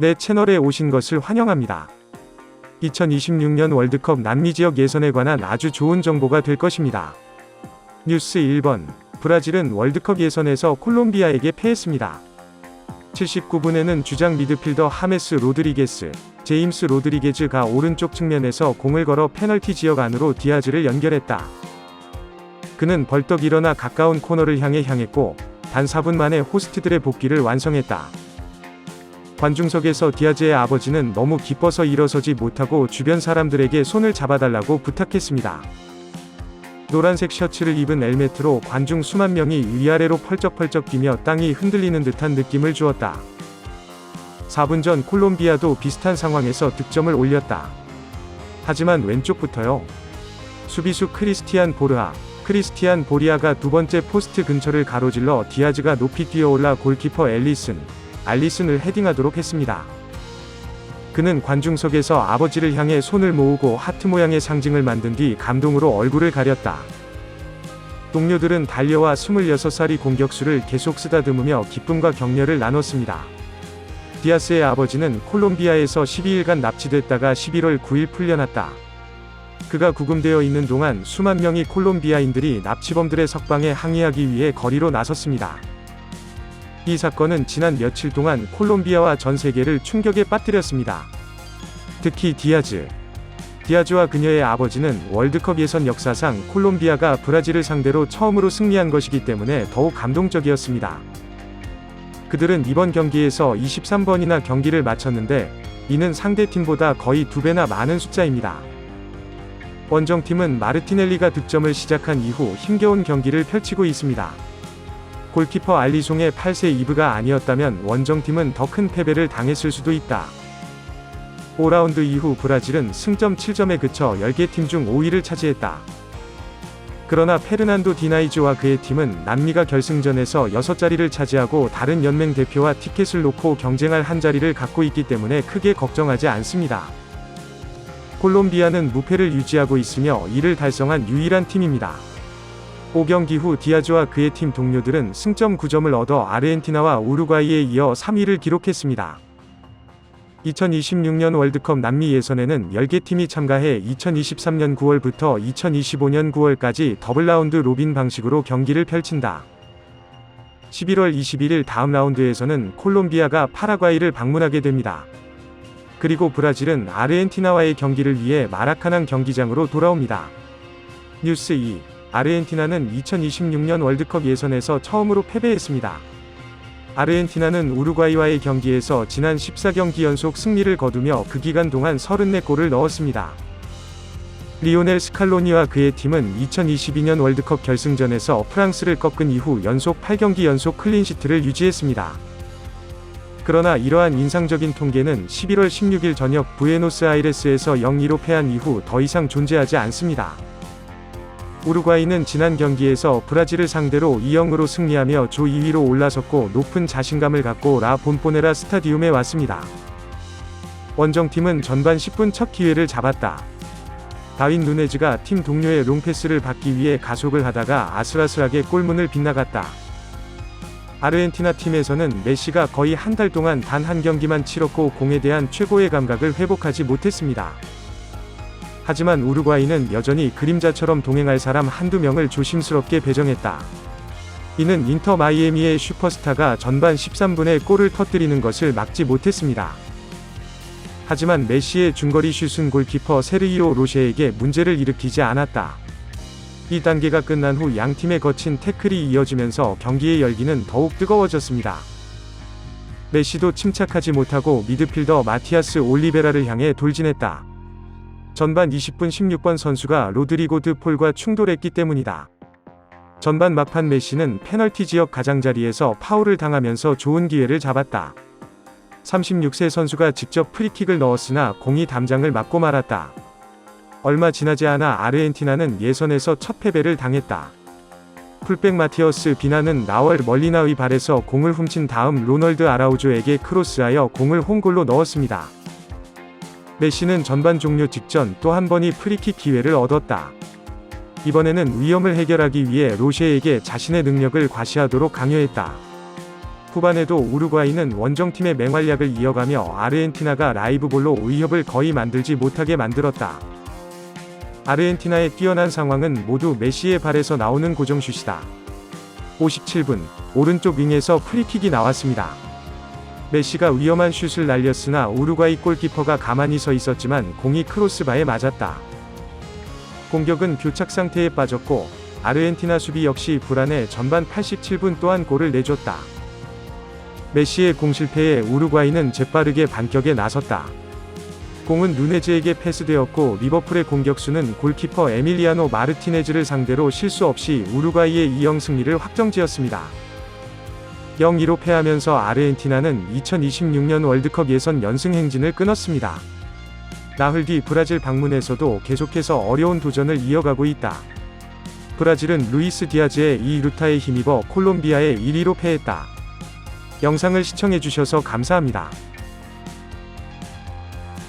내 채널에 오신 것을 환영합니다. 2026년 월드컵 남미 지역 예선에 관한 아주 좋은 정보가 될 것입니다. 뉴스 1번. 브라질은 월드컵 예선에서 콜롬비아에게 패했습니다. 79분에는 주장 미드필더 하메스 로드리게스, 제임스 로드리게즈가 오른쪽 측면에서 공을 걸어 페널티 지역 안으로 디아즈를 연결했다. 그는 벌떡 일어나 가까운 코너를 향해 향했고, 단 4분 만에 호스트들의 복귀를 완성했다. 관중석에서 디아즈의 아버지는 너무 기뻐서 일어서지 못하고 주변 사람들에게 손을 잡아달라고 부탁했습니다. 노란색 셔츠를 입은 엘메트로 관중 수만 명이 위아래로 펄쩍펄쩍 뛰며 땅이 흔들리는 듯한 느낌을 주었다. 4분 전 콜롬비아도 비슷한 상황에서 득점을 올렸다. 하지만 왼쪽부터요. 수비수 크리스티안 보르하, 크리스티안 보리아가 두 번째 포스트 근처를 가로질러 디아즈가 높이 뛰어올라 골키퍼 앨리슨, 알리슨을 헤딩하도록 했습니다. 그는 관중석에서 아버지를 향해 손을 모으고 하트 모양의 상징을 만든 뒤 감동으로 얼굴을 가렸다. 동료들은 달려와 26살이 공격수를 계속 쓰다듬으며 기쁨과 격려를 나눴습니다. 디아스의 아버지는 콜롬비아에서 12일간 납치됐다가 11월 9일 풀려났다. 그가 구금되어 있는 동안 수만 명의 콜롬비아인들이 납치범들의 석방에 항의하기 위해 거리로 나섰습니다. 이 사건은 지난 며칠 동안 콜롬비아와 전 세계를 충격에 빠뜨렸습니다. 특히 디아즈. 디아즈와 그녀의 아버지는 월드컵 예선 역사상 콜롬비아가 브라질을 상대로 처음으로 승리한 것이기 때문에 더욱 감동적이었습니다. 그들은 이번 경기에서 23번이나 경기를 마쳤는데, 이는 상대팀보다 거의 두 배나 많은 숫자입니다. 원정팀은 마르티넬리가 득점을 시작한 이후 힘겨운 경기를 펼치고 있습니다. 골키퍼 알리송의 8세 이브가 아니었다면 원정팀은 더 큰 패배를 당했을 수도 있다. 5라운드 이후 브라질은 승점 7점에 그쳐 10개 팀 중 5위를 차지했다. 그러나 페르난도 디나이즈와 그의 팀은 남미가 결승전에서 6자리를 차지하고 다른 연맹 대표와 티켓을 놓고 경쟁할 한 자리를 갖고 있기 때문에 크게 걱정하지 않습니다. 콜롬비아는 무패를 유지하고 있으며 이를 달성한 유일한 팀입니다. 5경기 후 디아즈와 그의 팀 동료들은 승점 9점을 얻어 아르헨티나와 우루과이에 이어 3위를 기록했습니다. 2026년 월드컵 남미 예선에는 10개 팀이 참가해 2023년 9월부터 2025년 9월까지 더블 라운드 로빈 방식으로 경기를 펼친다. 11월 21일 다음 라운드에서는 콜롬비아가 파라과이를 방문하게 됩니다. 그리고 브라질은 아르헨티나와의 경기를 위해 마라카낭 경기장으로 돌아옵니다. 뉴스 2 아르헨티나는 2026년 월드컵 예선에서 처음으로 패배했습니다. 아르헨티나는 우루과이와의 경기에서 지난 14경기 연속 승리를 거두며 그 기간 동안 34골을 넣었습니다. 리오넬 스칼로니와 그의 팀은 2022년 월드컵 결승전에서 프랑스를 꺾은 이후 연속 8경기 연속 클린시트를 유지했습니다. 그러나 이러한 인상적인 통계는 11월 16일 저녁 부에노스아이레스에서 0-2로 패한 이후 더 이상 존재하지 않습니다. 우루과이는 지난 경기에서 브라질을 상대로 2-0으로 승리하며 조 2위로 올라섰고 높은 자신감을 갖고 라 본포네라 스타디움에 왔습니다. 원정팀은 전반 10분 첫 기회를 잡았다. 다윈 누네즈가 팀 동료의 롱패스를 받기 위해 가속을 하다가 아슬아슬하게 골문을 빗나갔다. 아르헨티나 팀에서는 메시가 거의 한 달 동안 단 한 경기만 치렀고 공에 대한 최고의 감각을 회복하지 못했습니다. 하지만 우루과이는 여전히 그림자처럼 동행할 사람 한두 명을 조심스럽게 배정했다. 이는 인터 마이애미의 슈퍼스타가 전반 13분에 골을 터뜨리는 것을 막지 못했습니다. 하지만 메시의 중거리 슛은 골키퍼 세르이오 로셰에게 문제를 일으키지 않았다. 이 단계가 끝난 후 양팀의 거친 태클이 이어지면서 경기의 열기는 더욱 뜨거워졌습니다. 메시도 침착하지 못하고 미드필더 마티아스 올리베라를 향해 돌진했다. 전반 20분 16번 선수가 로드리고 드 폴과 충돌했기 때문이다. 전반 막판 메시는 페널티 지역 가장자리에서 파울을 당하면서 좋은 기회를 잡았다. 36세 선수가 직접 프리킥을 넣었으나 공이 담장을 맞고 말았다. 얼마 지나지 않아 아르헨티나는 예선에서 첫 패배를 당했다. 풀백 마티어스 비나는 나월 멀리나의 발에서 공을 훔친 다음 로널드 아라우조에게 크로스하여 공을 홈골로 넣었습니다. 메시는 전반 종료 직전 또 한 번이 프리킥 기회를 얻었다. 이번에는 위험을 해결하기 위해 로셰에게 자신의 능력을 과시하도록 강요했다. 후반에도 우루과이는 원정팀의 맹활약을 이어가며 아르헨티나가 라이브볼로 위협을 거의 만들지 못하게 만들었다. 아르헨티나의 뛰어난 상황은 모두 메시의 발에서 나오는 고정슛이다. 57분, 오른쪽 윙에서 프리킥이 나왔습니다. 메시가 위험한 슛을 날렸으나 우루과이 골키퍼가 가만히 서 있었지만 공이 크로스바에 맞았다. 공격은 교착 상태에 빠졌고 아르헨티나 수비 역시 불안해 전반 87분 또한 골을 내줬다. 메시의 공 실패에 우루과이는 재빠르게 반격에 나섰다. 공은 누네즈에게 패스되었고 리버풀의 공격수는 골키퍼 에밀리아노 마르티네즈를 상대로 실수 없이 우루과이의 2영 승리를 확정지었습니다. 0-2로 패하면서 아르헨티나는 2026년 월드컵 예선 연승 행진을 끊었습니다. 나흘 뒤 브라질 방문에서도 계속해서 어려운 도전을 이어가고 있다. 브라질은 루이스 디아즈의 이 루타에 힘입어 콜롬비아에 1-2로 패했다. 영상을 시청해주셔서 감사합니다.